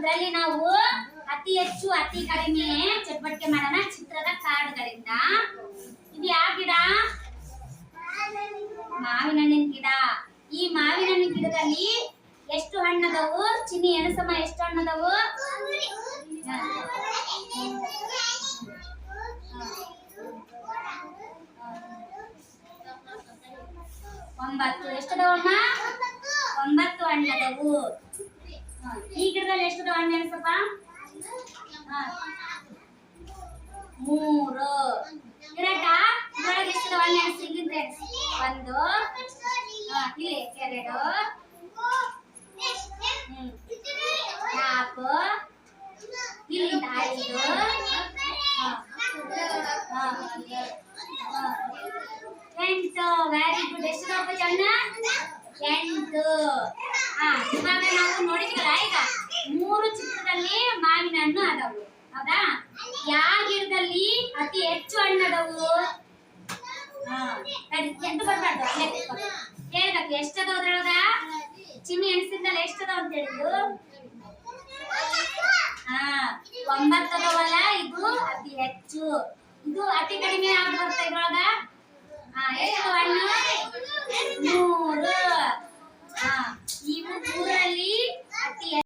ಇದರಲ್ಲಿ ನಾವು ಅತಿ ಹೆಚ್ಚು, ಅತಿ ಕಡಿಮೆ ಚಟುವಟಿಕೆ ಮಾಡೋಣ ಚಿತ್ರದ ಕಾರ್ಡ್ಗಳಿಂದ. ಇದು ಯಾವ ಗಿಡ? ಮಾವಿನ ಹಣ್ಣಿನ ಗಿಡ. ಈ ಮಾವಿನ ಹಣ್ಣಿನ ಗಿಡದಲ್ಲಿ ಎಷ್ಟು ಹಣ್ಣದವು? ಚಿನ್ನಿ ಎಣಸಮ್ಮ, ಎಷ್ಟು ಹಣ್ಣದವು? ಒಂಬತ್ತು. ಎಷ್ಟದವಮ್ಮ? ಒಂಬತ್ತು ಹಣ್ಣದವು. ಹಾ. ಈ ಗಿಡದಲ್ಲಿ ಎಷ್ಟದವ ಹಣ್ಣು ಎಣಸಪ್ಪ ಹಾ. ಮೂರು ಕರೆಕ್ಟ ಇದ್ರೊಳಗೆ ಎಷ್ಟದವ ಹಣ್ಣು ಎಣಸಿ ಇಲ್ಲಿಂದ ಎಣ್ಸಿ. ಒಂದು ಹಾ, ಇಲ್ಲಿ ಎರಡು ಹ್ಮ್. ನಾಲ್ಕು ಇಲ್ಲಿಂದ ಐದು ಹಾ. ಹಾ. ಹಾ. ಎಂಟು ವೆರಿ ಗುಡ್ ಎಷ್ಟು ದಪ್ಪ ಚೆನ್ನ ಎಂಟು ಹಾ ಇವಾಗ ನಾವು ನೋಡಿದ್ವಲ್ಲ ಈಗ ಮೂರು ಚಿತ್ರದಲ್ಲಿ ಮಾವಿನ ಹಣ್ಣು ಅದಾವು ಹೌದಾ? ಯಾವ ಗಿಡದಲ್ಲಿ ಅತಿ ಹೆಚ್ಚು ಹಣ್ಣು ಅದಾವು ಹಾ ಎಂಟು ಬರ್ಬಾರ್ದು. ಹೇಳ್ಬೇಕು, ಎಷ್ಟದ ಚಿಮ್ಮಿ ಎಣಿಸಿದ್ನಲ್ಲ, ಎಷ್ಟದ ಅಂತ ಹೇಳಿದ್ರು ಹಾ ಒಂಬತ್ತದವಲ್ಲ ಇದು, ಅತಿ ಹೆಚ್ಚು. ಇದು ಅತಿ ಕಡಿಮೆ ಯಾವ್ದು ಬರ್ತಾ ಇದ್ರೊಳಗ.